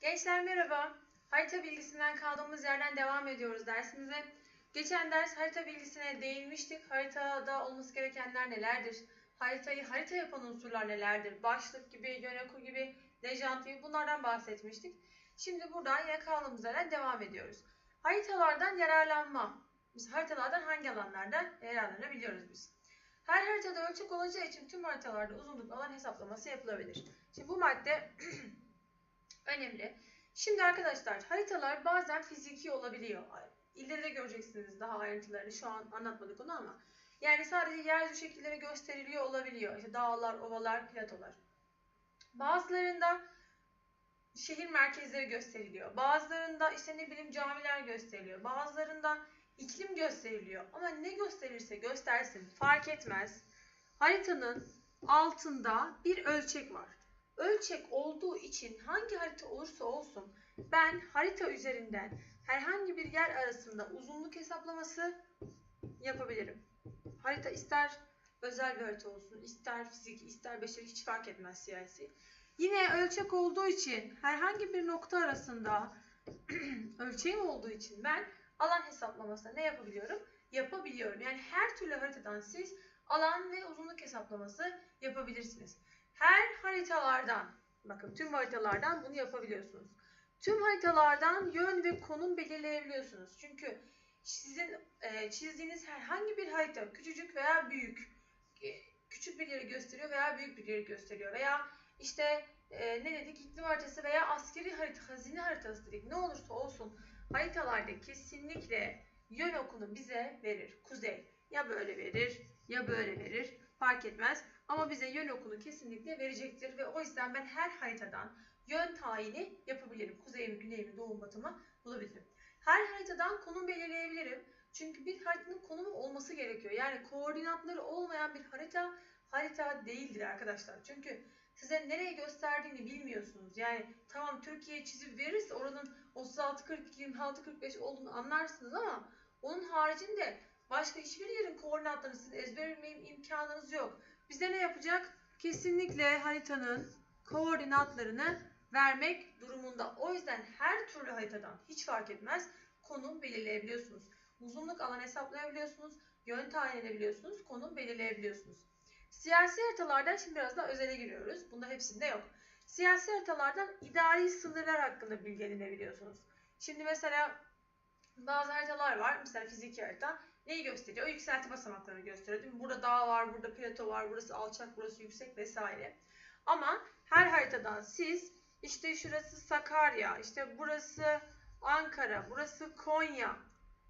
Gençler merhaba. Harita bilgisinden kaldığımız yerden devam ediyoruz dersimize. Geçen ders harita bilgisine değinmiştik. Haritada olması gerekenler nelerdir? Haritayı harita yapan unsurlar nelerdir? Başlık gibi, yöneku gibi, lejant gibi bunlardan bahsetmiştik. Şimdi buradan yine kaldığımız yerden devam ediyoruz. Haritalardan yararlanma. Biz haritalardan hangi alanlardan yararlanabiliyoruz biz? Her haritada ölçek olacağı için tüm haritalarda uzunluk alan hesaplaması yapılabilir. Şimdi bu madde önemli. Şimdi arkadaşlar haritalar bazen fiziki olabiliyor. İleride göreceksiniz daha ayrıntılarını. Şu an anlatmadık onu ama. Yani sadece yeryüzü şekilleri gösteriliyor olabiliyor. İşte dağlar, ovalar, platolar. Bazılarında şehir merkezleri gösteriliyor. Bazılarında işte ne bileyim camiler gösteriliyor. Bazılarında iklim gösteriliyor. Ama ne gösterirse göstersin fark etmez. Haritanın altında bir ölçek var. Ölçek olduğu için hangi harita olursa olsun ben harita üzerinden herhangi bir yer arasında uzunluk hesaplaması yapabilirim. Harita ister özel bir harita olsun, ister fizik, ister beşeri hiç fark etmez siyasi. Yine ölçek olduğu için herhangi bir nokta arasında ölçeğim olduğu için ben alan hesaplamasına ne yapabiliyorum? Yapabiliyorum. Yani her türlü haritadan siz alan ve uzunluk hesaplaması yapabilirsiniz. Her haritalardan, bakın tüm haritalardan bunu yapabiliyorsunuz. Tüm haritalardan yön ve konum belirleyebiliyorsunuz. Çünkü sizin e, çizdiğiniz herhangi bir harita küçücük veya büyük, e, küçük bir yeri gösteriyor veya büyük bir yeri gösteriyor veya işte e, ne dedik iklim haritası veya askeri harita, hazine haritası dedik. Ne olursa olsun haritalarda kesinlikle yön okunu bize verir. Kuzey ya böyle verir ya böyle verir fark etmez. Ama bize yön okunu kesinlikle verecektir ve o yüzden ben her haritadan yön tayini yapabilirim. Kuzey mi, güney mi, doğu mu, batı mı bulabilirim. Her haritadan konum belirleyebilirim. Çünkü bir haritanın konumu olması gerekiyor. Yani koordinatları olmayan bir harita harita değildir arkadaşlar. Çünkü size nereye gösterdiğini bilmiyorsunuz. Yani tamam Türkiye çizip verirse oranın 36 42 26 45 olduğunu anlarsınız ama onun haricinde başka hiçbir yerin koordinatlarını siz ezberleme imkanınız yok. Bize ne yapacak? Kesinlikle haritanın koordinatlarını vermek durumunda. O yüzden her türlü haritadan hiç fark etmez konum belirleyebiliyorsunuz. Uzunluk alan hesaplayabiliyorsunuz, yön tayin edebiliyorsunuz, konum belirleyebiliyorsunuz. Siyasi haritalardan şimdi biraz daha özele giriyoruz. Bunda hepsinde yok. Siyasi haritalardan idari sınırlar hakkında bilgi edinebiliyorsunuz. Şimdi mesela bazı haritalar var. Mesela fiziki harita. Neyi gösteriyor? O yükselti basamaklarını gösteriyor. Değil mi? Burada dağ var, burada plato var, burası alçak, burası yüksek vesaire. Ama her haritadan siz işte şurası Sakarya, işte burası Ankara, burası Konya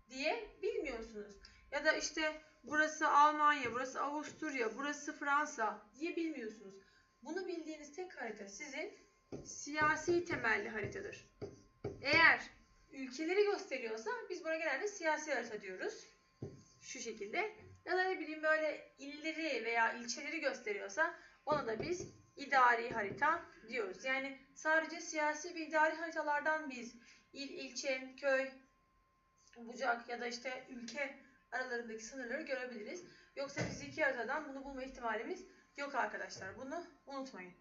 diye bilmiyorsunuz. Ya da işte burası Almanya, burası Avusturya, burası Fransa diye bilmiyorsunuz. Bunu bildiğiniz tek harita sizin siyasi temelli haritadır. Eğer ülkeleri gösteriyorsa biz buna genelde siyasi harita diyoruz. Şu şekilde. Ya da ne bileyim böyle illeri veya ilçeleri gösteriyorsa ona da biz idari harita diyoruz. Yani sadece siyasi ve idari haritalardan biz il, ilçe, köy, bucak ya da işte ülke aralarındaki sınırları görebiliriz. Yoksa fiziki haritadan bunu bulma ihtimalimiz yok arkadaşlar. Bunu unutmayın.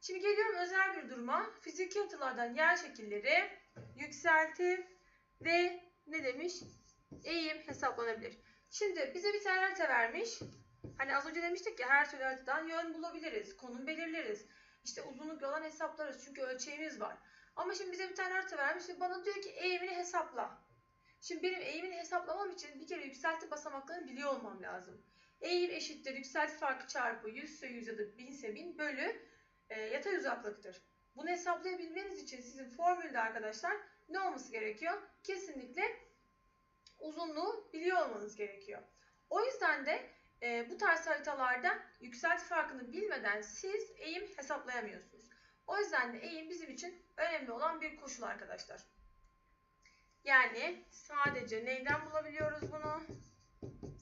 Şimdi geliyorum özel bir duruma. Fiziki haritalardan yer şekilleri, yükselti ve ne demiş? Eğim hesaplanabilir. Şimdi bize bir tane harita vermiş. Hani az önce demiştik ya her türlü haritadan yön bulabiliriz, konum belirleriz. İşte uzunluk yoldan hesaplarız çünkü ölçeğimiz var. Ama şimdi bize bir tane harita vermiş ve bana diyor ki eğimini hesapla. Şimdi benim eğimini hesaplamam için bir kere yükselti basamaklarını biliyor olmam lazım. Eğim eşittir yükselti farkı çarpı 100 ise 100 ya da 1000 ise 1000 bölü e, yatay uzaklıktır. Bunu hesaplayabilmeniz için sizin formülde arkadaşlar ne olması gerekiyor? Kesinlikle uzunluğu biliyor olmanız gerekiyor. O yüzden de e, bu tarz haritalarda yükselti farkını bilmeden siz eğim hesaplayamıyorsunuz. O yüzden de eğim bizim için önemli olan bir koşul arkadaşlar. Yani sadece neyden bulabiliyoruz bunu?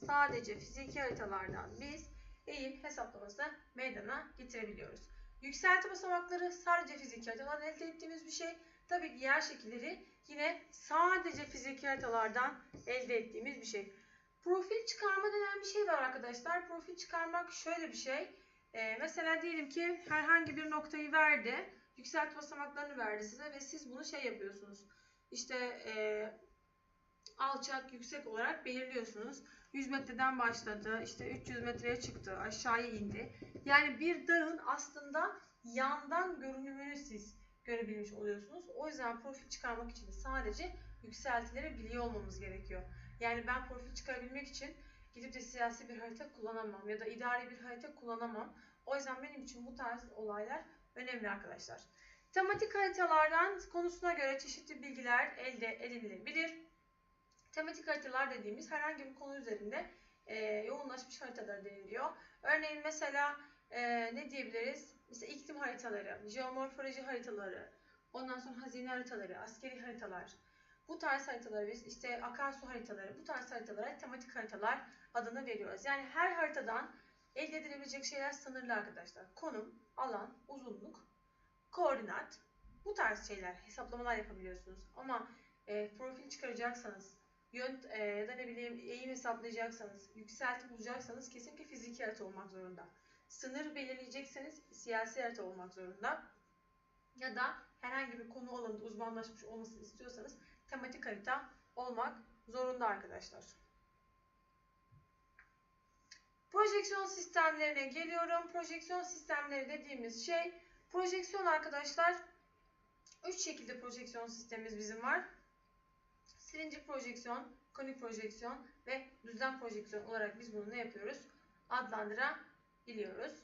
Sadece fiziki haritalardan biz eğim hesaplaması meydana getirebiliyoruz. Yükselti basamakları sadece fiziki haritalardan elde ettiğimiz bir şey. Tabii ki yer şekilleri yine sadece fiziki haritalardan elde ettiğimiz bir şey. Profil çıkarma denen bir şey var arkadaşlar. Profil çıkarmak şöyle bir şey. Ee, mesela diyelim ki herhangi bir noktayı verdi. yükselti basamaklarını verdi size ve siz bunu şey yapıyorsunuz. İşte eee, alçak, yüksek olarak belirliyorsunuz. 100 metreden başladı, işte 300 metreye çıktı, aşağıya indi. Yani bir dağın aslında yandan görünümünü siz görebilmiş oluyorsunuz. O yüzden profil çıkarmak için de sadece yükseltileri biliyor olmamız gerekiyor. Yani ben profil çıkarabilmek için gidip de siyasi bir harita kullanamam ya da idari bir harita kullanamam. O yüzden benim için bu tarz olaylar önemli arkadaşlar. Tematik haritalardan konusuna göre çeşitli bilgiler elde edilebilir. Tematik haritalar dediğimiz herhangi bir konu üzerinde e, yoğunlaşmış haritalar deniliyor. Örneğin mesela e, ne diyebiliriz? Mesela iklim haritaları, jeomorfoloji haritaları, ondan sonra hazine haritaları, askeri haritalar. Bu tarz haritaları biz işte akarsu haritaları, bu tarz haritalara tematik haritalar adını veriyoruz. Yani her haritadan elde edilebilecek şeyler sınırlı arkadaşlar. Konum, alan, uzunluk, koordinat bu tarz şeyler hesaplamalar yapabiliyorsunuz. Ama e, profil çıkaracaksanız, yön e, ya da ne bileyim eğim hesaplayacaksanız, yükselti bulacaksanız kesinlikle fiziki harita olmak zorunda. Sınır belirleyecekseniz siyasi harita olmak zorunda. Ya da herhangi bir konu alanında uzmanlaşmış olmasını istiyorsanız tematik harita olmak zorunda arkadaşlar. Projeksiyon sistemlerine geliyorum. Projeksiyon sistemleri dediğimiz şey projeksiyon arkadaşlar 3 şekilde projeksiyon sistemimiz bizim var. Silindir projeksiyon, konik projeksiyon ve düzlem projeksiyon olarak biz bunu ne yapıyoruz? Adlandırabiliyoruz.